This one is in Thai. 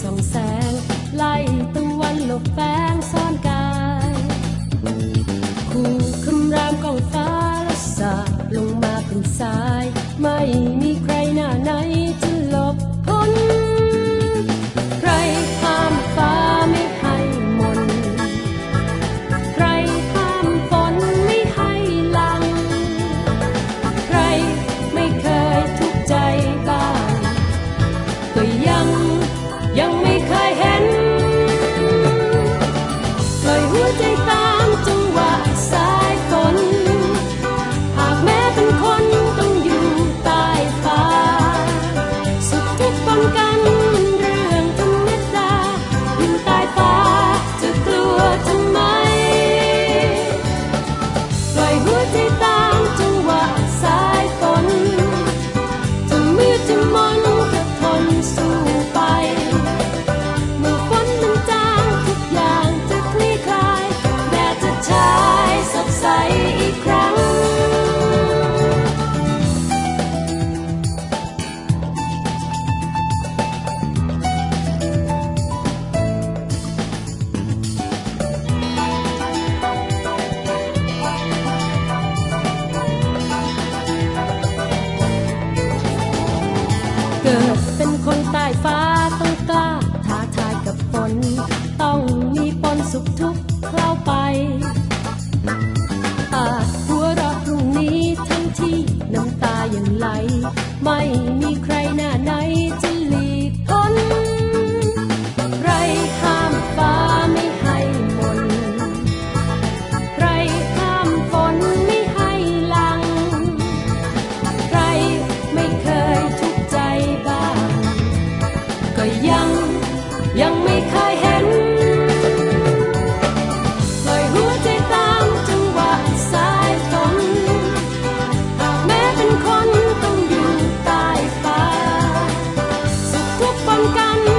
ส่องแสง ไล่ตะวันหลบแฝงซ่อนกายคู่คำรามกองฟ้าและสาลงมาเป็นสาย ไม่มีใครหน้าไหนจะ คนใต้ฟ้าต้องกล้าท้าทายกับฝนต้องมีปนสุขทุกเคล้าไปอาจหัวรอพรุ่งนี้ทั้งที่น้ำตายังไหล ไม่มีใครน่า from